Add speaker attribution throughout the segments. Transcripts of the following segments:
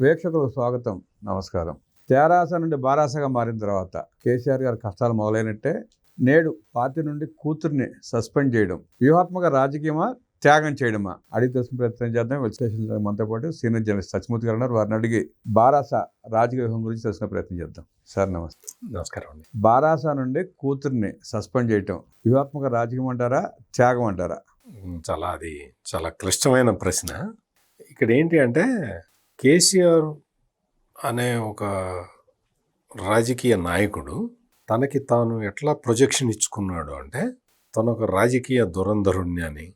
Speaker 1: వీక్షకులకు స్వాగతం నమస్కారం. తెరాస నుండి బారాసగా మారిన తర్వాత కేసీఆర్ గారి కష్టాలు మొదలైనట్టే నేడు పార్టీ నుండి కూతుర్ని సస్పెండ్ చేయడం వ్యూహాత్మక రాజకీయమా త్యాగం చేయడమా? అడిగి తెలుసుకునే ప్రయత్నం చేద్దాం. విశ్లేషణ మనతో పాటు సీనియర్ జర్నలిస్ట్ సత్యమూర్తి గారు ఉన్నారు. వారిని అడిగి బారాస రాజకీయ వ్యూహం గురించి తెలుసుకునే ప్రయత్నం చేద్దాం. సార్ నమస్తే.
Speaker 2: నమస్కారం అండి.
Speaker 1: బారాస నుండి కూతుర్ని సస్పెండ్ చేయటం వ్యూహాత్మక రాజకీయం అంటారా త్యాగం అంటారా?
Speaker 2: చాలా అది చాలా క్లిష్టమైన ప్రశ్న. ఇక్కడ ఏంటి అంటే కేసీఆర్ అనే ఒక రాజకీయ నాయకుడు తనకి తాను ఎట్లా ప్రొజెక్షన్ ఇచ్చుకున్నాడు అంటే తను ఒక రాజకీయ దురంధరుణ్ణి అని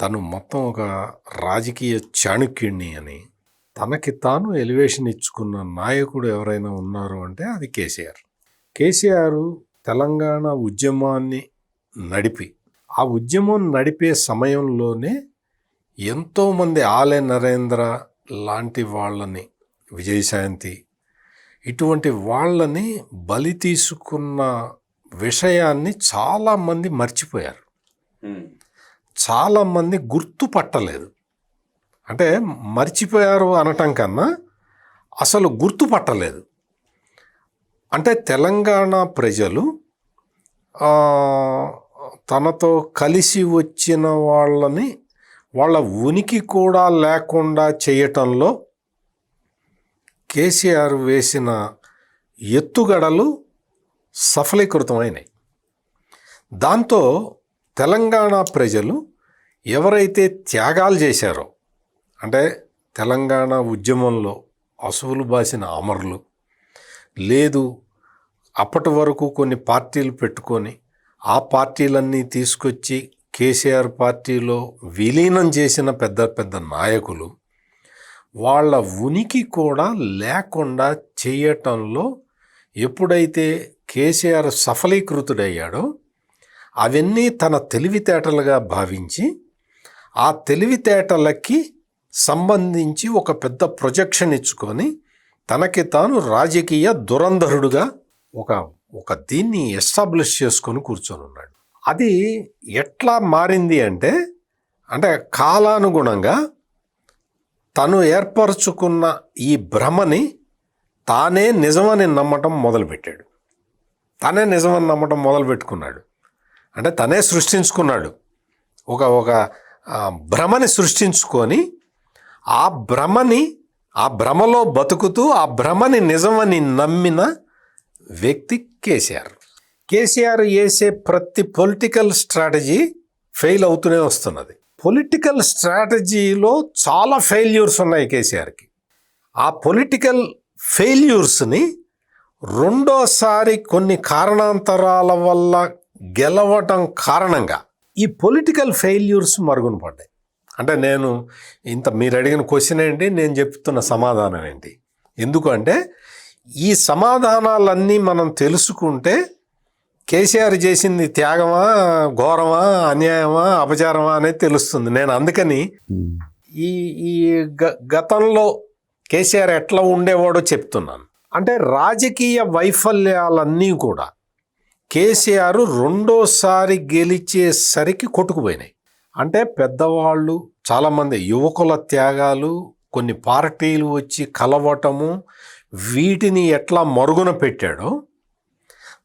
Speaker 2: తను మొత్తం ఒక రాజకీయ చాణుక్యుణ్ణి అని తనకి తాను ఎలివేషన్ ఇచ్చుకున్న నాయకుడు ఎవరైనా ఉన్నారు అంటే అది కేసీఆర్. కేసీఆర్ తెలంగాణ ఉద్యమాన్ని నడిపి ఆ ఉద్యమం నడిపే సమయంలోనే ఎంతోమంది ఆలయ నరేంద్ర లాంటి వాళ్ళని విజయశాంతి ఇటువంటి వాళ్ళని బలి తీసుకున్న విషయాన్ని చాలామంది మర్చిపోయారు. చాలామంది గుర్తుపట్టలేదు అంటే మర్చిపోయారు అనటం కన్నా అసలు గుర్తుపట్టలేదు అంటే తెలంగాణ ప్రజలు తనతో కలిసి వచ్చిన వాళ్ళని వాళ్ళ ఉనికి కూడా లేకుండా చేయటంలో కేసీఆర్ వేసిన ఎత్తుగడలు సఫలీకృతమైనాయి. దాంతో తెలంగాణ ప్రజలు ఎవరైతే త్యాగాలు చేశారో అంటే తెలంగాణ ఉద్యమంలో అసువులు బాసిన అమరులు లేదు అప్పటి వరకు కొన్ని పార్టీలు పెట్టుకొని ఆ పార్టీలన్నీ తీసుకొచ్చి కేసీఆర్ పార్టీలో విలీనం చేసిన పెద్ద పెద్ద నాయకులు వాళ్ళ ఉనికి కూడా లేకుండా చేయటంలో ఎప్పుడైతే కేసీఆర్ సఫలీకృతుడయ్యాడో అవన్నీ తన తెలివితేటలుగా భావించి ఆ తెలివితేటలకి సంబంధించి ఒక పెద్ద ప్రొజెక్షన్ ఇచ్చుకొని తనకి తాను రాజకీయ దురంధరుడుగా ఒక ఒక దీన్ని ఎస్టాబ్లిష్ చేసుకొని కూర్చొని ఉన్నాడు అది ఎట్లా మారింది అంటే అంటే కాలానుగుణంగా తను ఏర్పరచుకున్న ఈ భ్రమని తానే నిజమని నమ్మటం మొదలుపెట్టాడు. తనే నిజమని నమ్మటం మొదలుపెట్టుకున్నాడు. అంటే తనే సృష్టించుకున్నాడు. ఒక ఒక భ్రమని సృష్టించుకొని ఆ భ్రమని ఆ భ్రమలో బతుకుతూ ఆ భ్రమని నిజమని నమ్మిన వ్యక్తి కేసీఆర్. కేసీఆర్ వేసే ప్రతి పొలిటికల్ స్ట్రాటజీ ఫెయిల్ అవుతూనే వస్తున్నది. పొలిటికల్ స్ట్రాటజీలో చాలా ఫెయిల్యూర్స్ ఉన్నాయి కేసీఆర్కి. ఆ పొలిటికల్ ఫెయిల్యూర్స్ని రెండోసారి కొన్ని కారణాంతరాల వల్ల గెలవటం కారణంగా ఈ పొలిటికల్ ఫెయిల్యూర్స్ మరుగున పడ్డాయి. అంటే నేను ఇంత మీరు అడిగిన క్వశ్చన్ ఏంటి? నేను చెప్తున్న సమాధానం ఏంటి? ఎందుకంటే ఈ సమాధానాలన్నీ మనం తెలుసుకుంటే కేసీఆర్ చేసింది త్యాగమా ఘోరమా అన్యాయమా అపచారమా అనేది తెలుస్తుంది. నేను అందుకని ఈ ఈ గ- గతంలో కేసీఆర్ ఎట్లా ఉండేవాడో చెప్తున్నాను. అంటే రాజకీయ వైఫల్యాలన్నీ కూడా కేసీఆర్ రెండోసారి గెలిచేసరికి కొట్టుకుపోయినాయి. అంటే పెద్దవాళ్ళు చాలామంది యువకుల త్యాగాలు కొన్ని పార్టీలు వచ్చి కలవటము వీటిని ఎట్లా మరుగున పెట్టాడో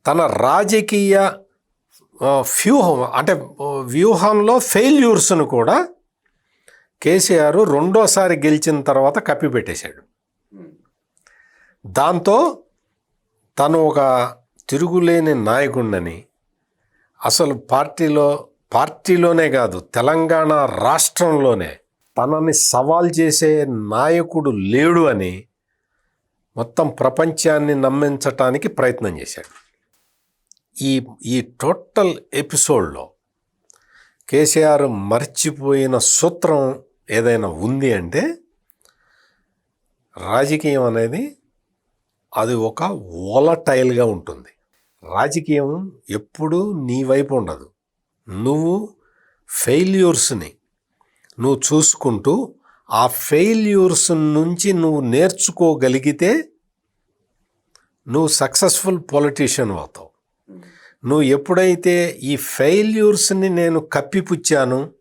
Speaker 2: తన రాజకీయ వ్యూహం అంటే వ్యూహంలో ఫెయిల్యూర్స్ను కూడా కేసీఆర్ రెండోసారి గెలిచిన తర్వాత కప్పిపెట్టేశాడు. దాంతో తను ఒక తిరుగులేని నాయకుడిని అసలు పార్టీలో పార్టీలోనే కాదు తెలంగాణ రాష్ట్రంలోనే తనని సవాల్ చేసే నాయకుడు లేడు అని మొత్తం ప్రపంచాన్ని నమ్మించటానికి ప్రయత్నం చేశాడు. ఈ ఈ టోటల్ ఎపిసోడ్లో కేసీఆర్ మర్చిపోయిన సూత్రం ఏదైనా ఉంది అంటే రాజకీయం అనేది అది ఒక ఓలటైల్గా ఉంటుంది. రాజకీయం ఎప్పుడూ నీ వైపు ఉండదు. నువ్వు ఫెయిల్యూర్స్ని నువ్వు చూసుకుంటూ ఆ ఫెయిల్యూర్స్ నుంచి నువ్వు నేర్చుకోగలిగితే నువ్వు సక్సెస్ఫుల్ పొలిటీషియన్ అవుతావు. నువ్వు ఎప్పుడైతే ఈ ఫెయిల్యూర్స్ని నేను కప్పిపుచ్చాను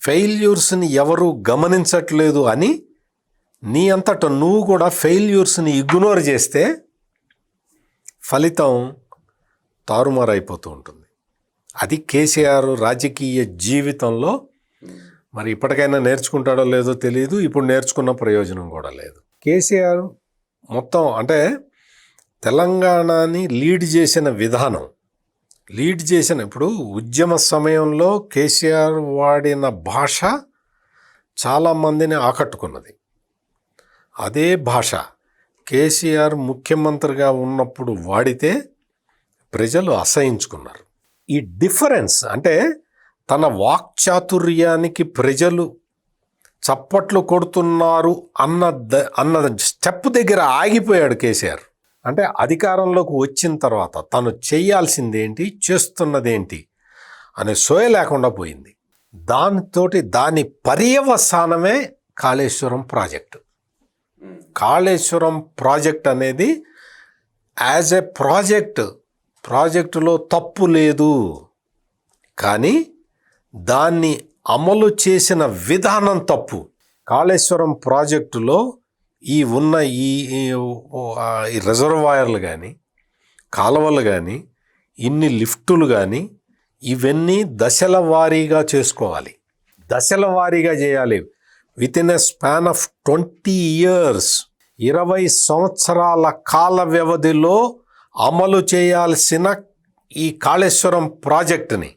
Speaker 2: ఫెయిల్యూర్స్ని ఎవరు గమనించట్లేదు అని నీ అంతట నువ్వు కూడా ఫెయిల్యూర్స్ని ఇగ్నోర్ చేస్తే ఫలితం తారుమారైపోతూ ఉంటుంది. అది కేసీఆర్ రాజకీయ జీవితంలో మరి ఇప్పటికైనా నేర్చుకుంటాడో లేదో తెలియదు ఇప్పుడు నేర్చుకున్న ప్రయోజనం కూడా లేదు. కేసీఆర్ మొత్తం అంటే తెలంగాణని లీడ్ చేసిన విధానం లీడ్ చేసిన ఇప్పుడు ఉద్యమ సమయంలో కేసీఆర్ వాడిన భాష చాలామందిని ఆకట్టుకున్నది. అదే భాష కేసీఆర్ ముఖ్యమంత్రిగా ఉన్నప్పుడు వాడితే ప్రజలు అసహించుకున్నారు. ఈ డిఫరెన్స్ అంటే తన వాక్చాతుర్యానికి ప్రజలు చప్పట్లు కొడుతున్నారు అన్న ద- అన్న స్టెప్ దగ్గర ఆగిపోయాడు కేసీఆర్. అంటే అధికారంలోకి వచ్చిన తర్వాత తను చేయాల్సిందేంటి చేస్తున్నదేంటి అనే సోయ లేకుండా పోయింది. దానితోటి దాని పర్యవసానమే కాళేశ్వరం ప్రాజెక్టు. కాళేశ్వరం ప్రాజెక్ట్ అనేది యాజ్ ఎ ప్రాజెక్ట్ ప్రాజెక్టులో తప్పు లేదు. కానీ దాన్ని అమలు చేసిన విధానం తప్పు. కాళేశ్వరం ప్రాజెక్టులో ఈ ఉన్న ఈ రిజర్వాయర్లు కానీ కాలువలు కానీ ఇన్ని లిఫ్టులు కానీ ఇవన్నీ దశల వారీగా చేసుకోవాలి. దశల వారీగా చేయాలి. With in a span of twenty years ఇరవై సంవత్సరాల కాల వ్యవధిలో అమలు చేయాల్సిన ఈ కాళేశ్వరం ప్రాజెక్టుని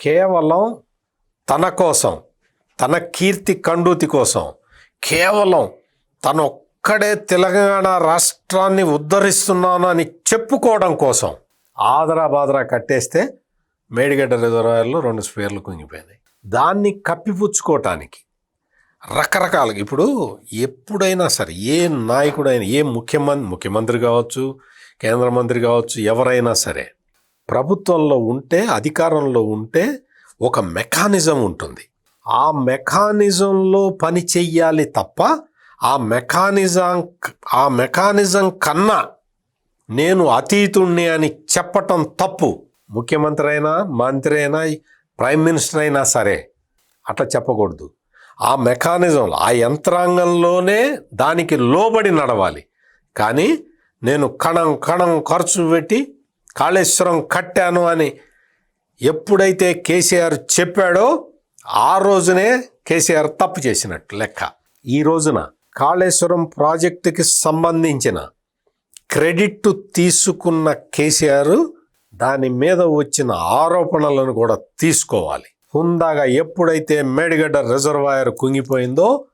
Speaker 2: కేవలం తన కోసం తన కీర్తి కండూతి కోసం కేవలం తను ఒక్కడే తెలంగాణ రాష్ట్రాన్ని ఉద్ధరిస్తున్నాను అని చెప్పుకోవడం కోసం ఆదరా బాదరా కట్టేస్తే మేడిగడ్డ రిజర్వాయర్లో రెండు స్పేర్లు కుంగిపోయినాయి. దాన్ని కప్పిపుచ్చుకోవటానికి రకరకాలుగా ఇప్పుడు ఎప్పుడైనా సరే ఏ నాయకుడైనా ఏ ముఖ్యమంత్రి ముఖ్యమంత్రి కావచ్చు కేంద్ర మంత్రి కావచ్చు ఎవరైనా సరే ప్రభుత్వంలో ఉంటే అధికారంలో ఉంటే ఒక మెకానిజం ఉంటుంది. ఆ మెకానిజంలో పని చెయ్యాలి తప్ప ఆ మెకానిజం ఆ మెకానిజం కన్నా నేను అతీతుణ్ణి అని చెప్పటం తప్పు. ముఖ్యమంత్రి అయినా మంత్రి అయినా ప్రైమ్ మినిస్టర్ అయినా సరే అట్లా చెప్పకూడదు. ఆ మెకానిజంలో ఆ యంత్రాంగంలోనే దానికి లోబడి నడవాలి. కానీ నేను కణం కణం ఖర్చు పెట్టి కాళేశ్వరం కట్టాను అని ఎప్పుడైతే కేసీఆర్ చెప్పాడో ఆ రోజునే కేసీఆర్ తప్పు చేసినట్టు లెక్క. ఈ రోజున కాళేశ్వరం ప్రాజెక్టుకి సంబంధించిన క్రెడిట్ తీసుకున్న కేసీఆర్ దాని మీద వచ్చిన ఆరోపణలను కూడా తీసుకోవాలి. హుందాగా ఎప్పుడైతే మేడిగడ్డ రిజర్వాయర్ కుంగిపోయిందో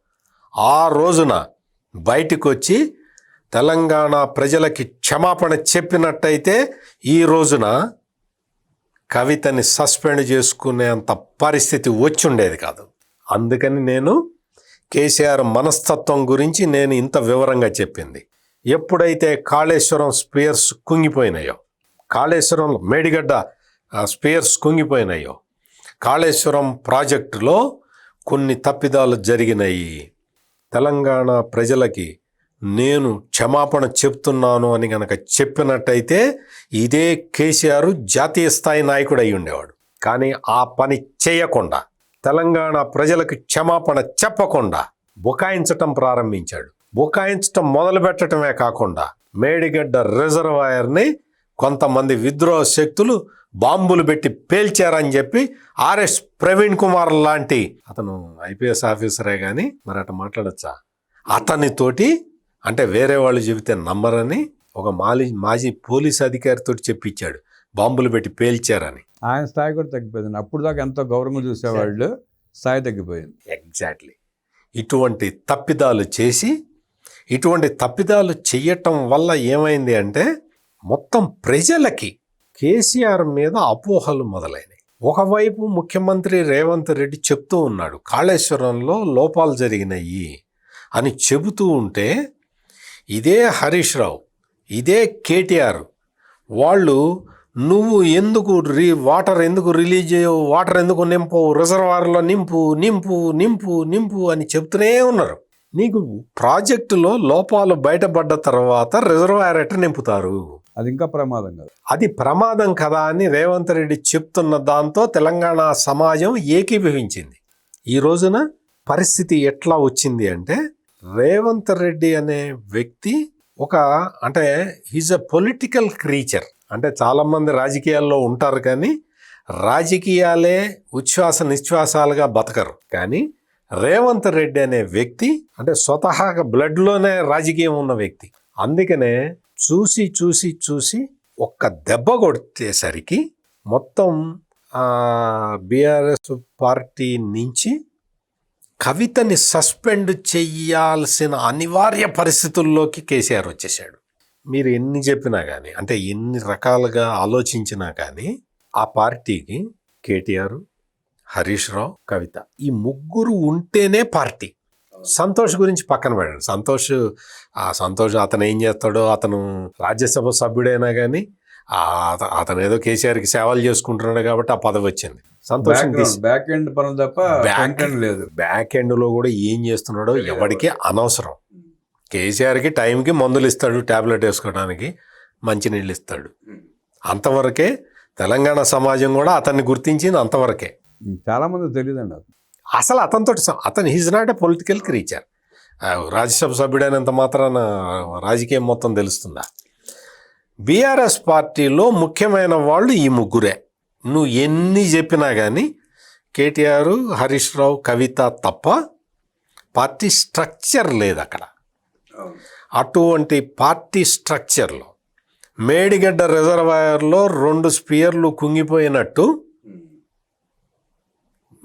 Speaker 2: ఆ రోజున బయటకు వచ్చి తెలంగాణ ప్రజలకి క్షమాపణ చెప్పినట్టయితే ఈ రోజున కవితని సస్పెండ్ చేసుకునేంత పరిస్థితి వచ్చి ఉండేది కాదు. అందుకని నేను కేసీఆర్ మనస్తత్వం గురించి నేను ఇంత వివరంగా చెప్పింది. ఎప్పుడైతే కాళేశ్వరం స్పేర్స్ కుంగిపోయినాయో కాళేశ్వరం మేడిగడ్డ ఆ, స్పేర్స్ కుంగిపోయినాయో కాళేశ్వరం ప్రాజెక్టులో కొన్ని తప్పిదాలు జరిగినాయి. తెలంగాణ ప్రజలకి నేను క్షమాపణ చెప్తున్నాను అని గనక చెప్పినట్టయితే ఇదే కేసీఆర్ జాతీయ స్థాయి నాయకుడు అయి ఉండేవాడు. కానీ ఆ పని చేయకుండా తెలంగాణ ప్రజలకు క్షమాపణ చెప్పకుండా బుకాయించటం ప్రారంభించాడు. బుకాయించటం మొదలు పెట్టడమే కాకుండా మేడిగడ్డ రిజర్వాయర్ని కొంతమంది విద్రోహ శక్తులు బాంబులు పెట్టి పేల్చారని చెప్పి ఆర్ఎస్ ప్రవీణ్ కుమార్ లాంటి అతను ఐపీఎస్ ఆఫీసరే కానీ మరి అట మాట్లాడచ్చా? అతనితోటి అంటే వేరే వాళ్ళు చెబితే నమ్మరని ఒక మాలి మాజీ పోలీస్ అధికారితో చెప్పించాడు. బాంబులు పెట్టి పేల్చారని.
Speaker 1: ఆయన స్థాయి కూడా తగ్గిపోయింది. అప్పుడు దాకా ఎంతో గౌరవంగా చూసేవాళ్ళు స్థాయి తగ్గిపోయింది.
Speaker 2: ఎగ్జాక్ట్లీ ఇటువంటి తప్పిదాలు చేసి ఇటువంటి తప్పిదాలు చెయ్యటం వల్ల ఏమైంది అంటే మొత్తం ప్రజలకి కేసీఆర్ మీద అపోహలు మొదలైనాయి. ఒకవైపు ముఖ్యమంత్రి రేవంత్ రెడ్డి చెప్తూ ఉన్నాడు కాళేశ్వరంలో లోపాలు జరిగినాయి అని చెబుతూ ఉంటే ఇదే హరీష్ రావు ఇదే కేటీఆర్ వాళ్ళు నువ్వు ఎందుకు రీ వాటర్ ఎందుకు రిలీజ్ చేయవు వాటర్ ఎందుకు నింపవు రిజర్వాయర్లో నింపు నింపు నింపు నింపు అని చెప్తూనే ఉన్నారు. నీకు ప్రాజెక్టులో లోపాలు బయటపడ్డ తర్వాత రిజర్వాయర్ ఎట్ట నింపుతారు?
Speaker 1: అది ఇంకా ప్రమాదం కదా.
Speaker 2: అది ప్రమాదం కదా అని రేవంత్ రెడ్డి చెప్తున్న దాంతో తెలంగాణ సమాజం ఏకీభవించింది. ఈ రోజున పరిస్థితి ఎట్లా వచ్చింది అంటే రేవంత్ రెడ్డి అనే వ్యక్తి ఒక అంటే హీజ్ అ పొలిటికల్ క్రీచర్ అంటే చాలామంది రాజకీయాల్లో ఉంటారు కానీ రాజకీయాలే ఉచ్ఛ్వాస నిశ్వాసాలుగా బతకరు. కానీ రేవంత్ రెడ్డి అనే వ్యక్తి అంటే స్వతహాగా బ్లడ్లోనే రాజకీయం ఉన్న వ్యక్తి. అందుకనే చూసి చూసి చూసి ఒక్క దెబ్బ కొట్టేసరికి మొత్తం బీఆర్ఎస్ పార్టీ నుంచి కవితని సస్పెండ్ చేయాల్సిన అనివార్య పరిస్థితుల్లోకి కేసీఆర్ వచ్చేసాడు మీరు ఎన్ని చెప్పినా కానీ అంటే ఎన్ని రకాలుగా ఆలోచించినా కానీ ఆ పార్టీకి కేటీఆర్ హరీష్ రావు కవిత ఈ ముగ్గురు ఉంటేనే పార్టీ. సంతోష్ గురించి పక్కన పెట్టండి. సంతోష్ ఆ సంతోష్ అతను ఏం చేస్తాడో అతను రాజ్యసభ సభ్యుడైనా కానీ అతను ఏదో కేసీఆర్కి సేవలు చేసుకుంటున్నాడు కాబట్టి ఆ పదవి వచ్చింది. సంతోషం
Speaker 1: బ్యాక్ ఎండ్ పనులు తప్ప ఫ్రంట్ ఎండ్ లేదు.
Speaker 2: బ్యాక్ ఎండ్లో కూడా ఏం చేస్తున్నాడో ఎవరికి అనవసరం. కేసీఆర్కి టైంకి మందులు ఇస్తాడు ట్యాబ్లెట్ వేసుకోవడానికి మంచినీళ్ళు ఇస్తాడు. అంతవరకే తెలంగాణ సమాజం కూడా అతన్ని గుర్తించింది అంతవరకే.
Speaker 1: చాలా మంది తెలియదండి
Speaker 2: అసలు అతనితో అతను he's not a political creature Rajya Sabha సభ్యుడైనంత మాత్రాన రాజకీయం మొత్తం తెలుస్తుందా? బీఆర్ఎస్ పార్టీలో ముఖ్యమైన వాళ్ళు ఈ ముగ్గురే. నువ్వు ఎన్ని చెప్పినా కానీ కేటీఆర్ హరీష్ రావు కవిత తప్ప పార్టీ స్ట్రక్చర్ లేదు అక్కడ. అటువంటి పార్టీ స్ట్రక్చర్లో మేడిగడ్డ రిజర్వాయర్లో రెండు స్పియర్లు కుంగిపోయినట్టు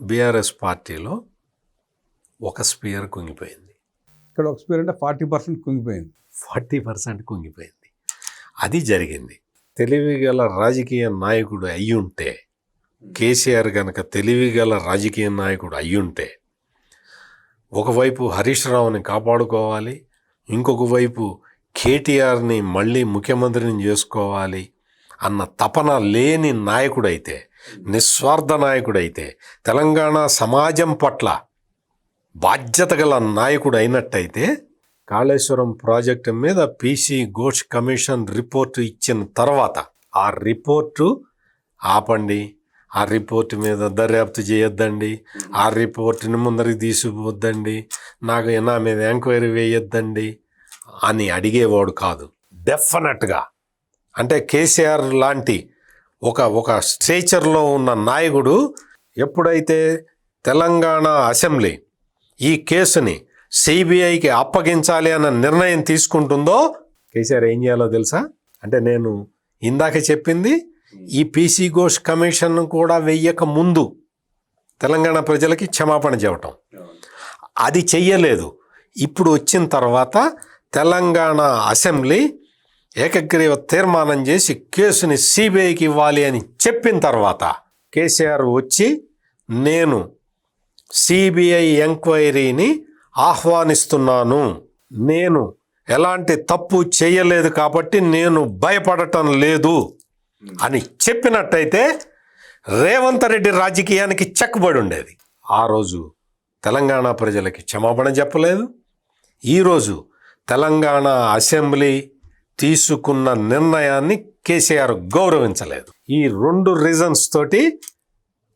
Speaker 2: బీఆర్ఎస్ పార్టీలో ఒక స్పియర్ కుంగిపోయింది.
Speaker 1: ఇక్కడ ఒక స్పీర్ అంటే ఫార్టీ పర్సెంట్ కుంగిపోయింది.
Speaker 2: ఫార్టీ పర్సెంట్ కుంగిపోయింది. అది జరిగింది. తెలివిగల రాజకీయ నాయకుడు అయ్యుంటే కేసీఆర్ కనుక తెలివిగల రాజకీయ నాయకుడు అయ్యుంటే ఒకవైపు హరీష్ రావుని కాపాడుకోవాలి ఇంకొక వైపు కేటీఆర్ని మళ్ళీ ముఖ్యమంత్రిని చేసుకోవాలి అన్న తపన లేని నాయకుడైతే నిస్వార్థ నాయకుడైతే తెలంగాణ సమాజం పట్ల బాధ్యత గల నాయకుడు అయినట్టయితే కాళేశ్వరం ప్రాజెక్టు మీద పీసీ ఘోష్ కమిషన్ రిపోర్టు ఇచ్చిన తర్వాత ఆ రిపోర్టు ఆపండి. ఆ రిపోర్ట్ మీద దర్యాప్తు చేయొద్దండి. ఆ రిపోర్ట్ని ముందరికి తీసుకుపోద్దండి. నాకు నా మీద ఎంక్వైరీ వేయొద్దండి అని అడిగేవాడు కాదు. డెఫినెట్గా అంటే కేసీఆర్ లాంటి ఒక ఒక స్ట్రేచర్లో ఉన్న నాయకుడు ఎప్పుడైతే తెలంగాణ అసెంబ్లీ ఈ కేసుని సిబిఐకి అప్పగించాలి అన్న నిర్ణయం తీసుకుంటుందో కేసీఆర్ ఏం చేయాలో తెలుసా? అంటే నేను ఇందాక చెప్పింది ఈ పీసీ ఘోష్ కమిషన్ కూడా వెయ్యక ముందు తెలంగాణ ప్రజలకి క్షమాపణ చెప్పటం. అది చెయ్యలేదు. ఇప్పుడు వచ్చిన తర్వాత తెలంగాణ అసెంబ్లీ ఏకగ్రీవ తీర్మానం చేసి కేసుని సిబిఐకి ఇవ్వాలి అని చెప్పిన తర్వాత కేసీఆర్ వచ్చి నేను సిబిఐ ఎంక్వైరీని ఆహ్వానిస్తున్నాను. నేను ఎలాంటి తప్పు చేయలేదు కాబట్టి నేను భయపడటం లేదు. Hmm. అని చెప్పినట్టయితే రేవంత్ రెడ్డి రాజకీయానికి చెక్కుబడి ఉండేది. ఆ రోజు తెలంగాణ ప్రజలకి క్షమాపణ చెప్పలేదు. ఈరోజు తెలంగాణ అసెంబ్లీ తీసుకున్న నిర్ణయాన్ని కేసీఆర్ గౌరవించలేదు. ఈ రెండు రీజన్స్ తోటి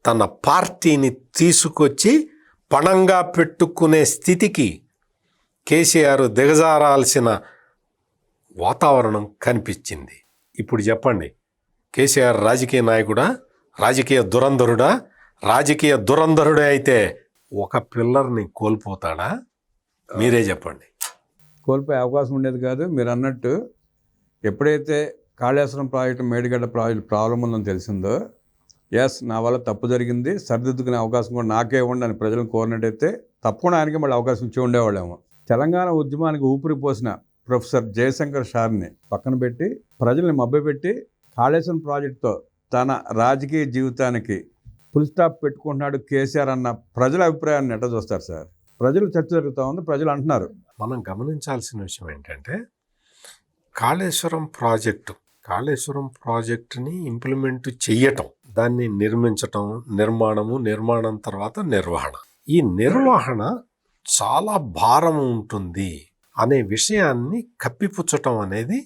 Speaker 2: తన పార్టీని తీసుకొచ్చి పణంగా పెట్టుకునే స్థితికి కేసీఆర్ దిగజారాల్సిన వాతావరణం కనిపించింది. ఇప్పుడు చెప్పండి కేసీఆర్ రాజకీయ నాయకుడా? రాజకీయ దురంధరుడా? రాజకీయ దురంధరుడే అయితే ఒక పిల్లర్ని కోల్పోతాడా? మీరే చెప్పండి.
Speaker 1: కోల్పోయే అవకాశం ఉండేది కాదు. మీరు అన్నట్టు ఎప్పుడైతే Kaleshwaram project Medigadda project problem ఉందని తెలిసిందో ఎస్ నా వల్ల తప్పు జరిగింది. సరిదిద్దుకునే అవకాశం కూడా నాకే ఇవ్వండి అని ప్రజలను కోరినట్టయితే తప్పకుండా ఆయనకి మళ్ళీ అవకాశం ఇచ్చి ఉండేవాళ్ళేమో. తెలంగాణ ఉద్యమానికి ఊపిరి పోసిన ప్రొఫెసర్ జయశంకర్ షార్ని పక్కన పెట్టి ప్రజల్ని మభ్యపెట్టి కాళేశ్వరం ప్రాజెక్టుతో తన రాజకీయ జీవితానికి ఫుల్ స్టాప్ పెట్టుకుంటున్నాడు కేసీఆర్ అన్న ప్రజల అభిప్రాయాన్ని ఎట్ట చూస్తారు సార్? ప్రజలు చర్చ జరుగుతూ ఉంది ప్రజలు అంటున్నారు.
Speaker 2: మనం గమనించాల్సిన విషయం ఏంటంటే కాళేశ్వరం ప్రాజెక్టు కాళేశ్వరం ప్రాజెక్టుని ఇంప్లిమెంట్ చెయ్యటం దాన్ని నిర్మించటం నిర్మాణము నిర్మాణం తర్వాత నిర్వహణ. ఈ నిర్వహణ చాలా భారం ఉంటుంది అనే విషయాన్ని కప్పిపుచ్చటం అనేది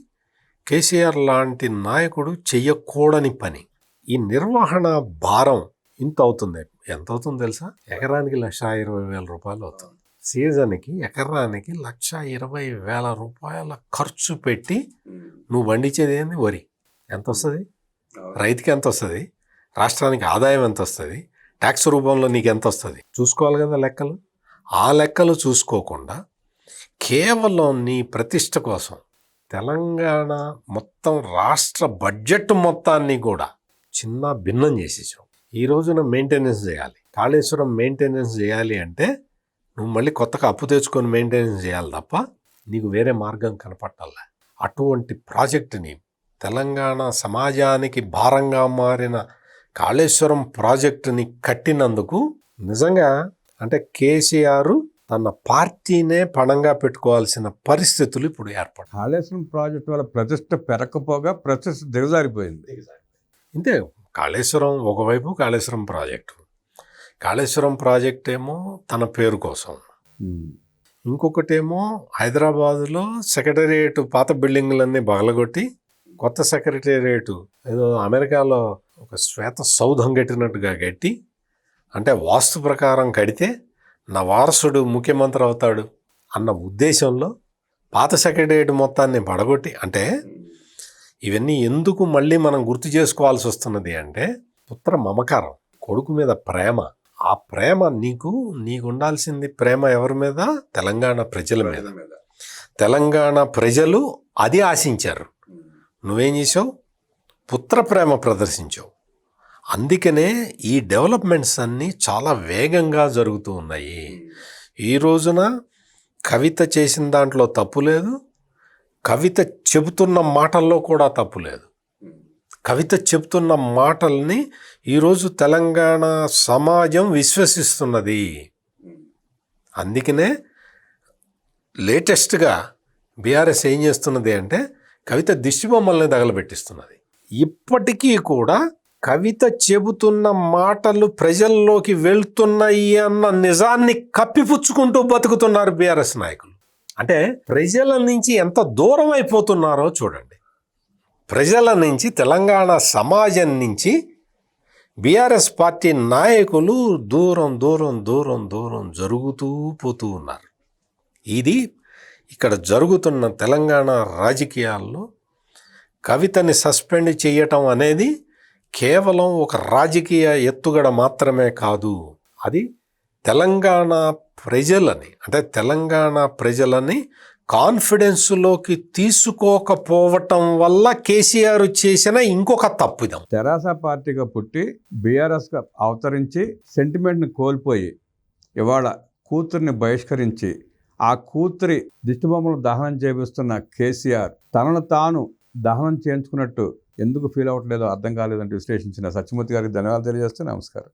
Speaker 2: కేసీఆర్ లాంటి నాయకుడు చెయ్యకూడని పని. ఈ నిర్వహణ భారం ఇంత అవుతుంది. ఎంత అవుతుంది తెలుసా? ఎకరానికి లక్ష ఇరవై వేల రూపాయలు అవుతుంది. సీజన్కి ఎకరానికి లక్ష ఇరవై వేల రూపాయల ఖర్చు పెట్టి నువ్వు పండించేది ఏంది? వరి. ఎంత వస్తుంది? రైతుకి ఎంత వస్తుంది? రాష్ట్రానికి ఆదాయం ఎంత వస్తుంది? ట్యాక్స్ రూపంలో నీకు ఎంత వస్తుంది? చూసుకోవాలి కదా లెక్కలు. ఆ లెక్కలు చూసుకోకుండా కేవలం నీ ప్రతిష్ట కోసం తెలంగాణ మొత్తం రాష్ట్ర బడ్జెట్ మొత్తాన్ని కూడా చిన్న భిన్నం చేసేసావు. ఈ రోజున మెయింటెనెన్స్ చేయాలి. కాళేశ్వరం మెయింటెనెన్స్ చేయాలి అంటే నువ్వు మళ్ళీ కొత్తగా అప్పు తెచ్చుకొని మెయింటెనెన్స్ చేయాలి తప్ప నీకు వేరే మార్గం కనపట్టాలి అటువంటి ప్రాజెక్టుని తెలంగాణ సమాజానికి భారంగా మారిన కాళేశ్వరం ప్రాజెక్టుని కట్టినందుకు నిజంగా అంటే కేసీఆర్ తన పార్టీనే పణంగా పెట్టుకోవాల్సిన పరిస్థితులు ఇప్పుడు ఏర్పడ్డాయి.
Speaker 1: కాళేశ్వరం ప్రాజెక్టు వల్ల ప్రతిష్ట పెరగకపోగా ప్రతిష్ట దిగజారిపోయింది.
Speaker 2: ఇంతే కాళేశ్వరం ఒకవైపు కాళేశ్వరం ప్రాజెక్టు. కాళేశ్వరం ప్రాజెక్ట్ ఏమో తన పేరు కోసం. ఇంకొకటేమో హైదరాబాదులో సెక్రటేరియట్ పాత బిల్డింగులన్నీ బగలగొట్టి కొత్త సెక్రటేరియట్ ఏదో అమెరికాలో ఒక శ్వేత సౌధం కట్టినట్టుగా కట్టి అంటే వాస్తు ప్రకారం కడితే నా వారసుడు ముఖ్యమంత్రి అవుతాడు అన్న ఉద్దేశంలో పాత సెక్రటేరియట్ మొత్తాన్ని పడగొట్టి అంటే ఇవన్నీ ఎందుకు మళ్ళీ మనం గుర్తు చేసుకోవాల్సి వస్తున్నది అంటే పుత్ర మమకారం కొడుకు మీద ప్రేమ. ఆ ప్రేమ నీకు నీకు ఉండాల్సింది ప్రేమ ఎవరి మీద? తెలంగాణ ప్రజల మీద. తెలంగాణ ప్రజలు అది ఆశించారు. నువ్వేం చేసావు పుత్ర ప్రేమ ప్రదర్శించావు. అందుకనే ఈ డెవలప్మెంట్స్ అన్నీ చాలా వేగంగా జరుగుతూ ఉన్నాయి. ఈ రోజున కవిత చేసిన దాంట్లో తప్పు లేదు. కవిత చెబుతున్న మాటల్లో కూడా తప్పు లేదు. కవిత చెబుతున్న మాటల్ని ఈరోజు తెలంగాణ సమాజం విశ్వసిస్తున్నది. అందుకనే లేటెస్ట్గా బీఆర్ఎస్ ఏం చేస్తున్నది అంటే కవిత దిష్టిబొమ్మల్ని తగలబెట్టిస్తున్నది. ఇప్పటికీ కూడా కవిత చెబుతున్న మాటలు ప్రజల్లోకి వెళ్తున్నాయి అన్న నిజాన్ని కప్పిపుచ్చుకుంటూ బతుకుతున్నారు బీఆర్ఎస్ నాయకులు. అంటే ప్రజల నుంచి ఎంత దూరం అయిపోతున్నారో చూడండి. ప్రజల నుంచి తెలంగాణ సమాజం నుంచి బీఆర్ఎస్ పార్టీ నాయకులు దూరం దూరం దూరం దూరం జరుగుతూ పోతూ ఉన్నారు. ఇది ఇక్కడ జరుగుతున్న తెలంగాణ రాజకీయాల్లో కవితని సస్పెండ్ చేయటం అనేది కేవలం ఒక రాజకీయ ఎత్తుగడ మాత్రమే కాదు అది తెలంగాణ ప్రజలని అంటే తెలంగాణ ప్రజలని కాన్ఫిడెన్స్లోకి తీసుకోకపోవటం వల్ల కేసీఆర్ చేసిన ఇంకొక తప్పిదం.
Speaker 1: తెరాస పార్టీగా పుట్టి బీఆర్ఎస్గా అవతరించి సెంటిమెంట్ని కోల్పోయి ఇవాళ కూతుర్ని బహిష్కరించి ఆ కూతురి దిష్టిబొమ్మలు దహనం చేపిస్తున్న కేసీఆర్ తనను తాను దహనం చేయించుకున్నట్టు ఎందుకు ఫీల్ అవ్వట్లేదో అర్థం కాలేదంటే విశ్లేషించిన సత్యమూర్తి గారికి ధన్యవాదాలు తెలియజేస్తూ నమస్కారం.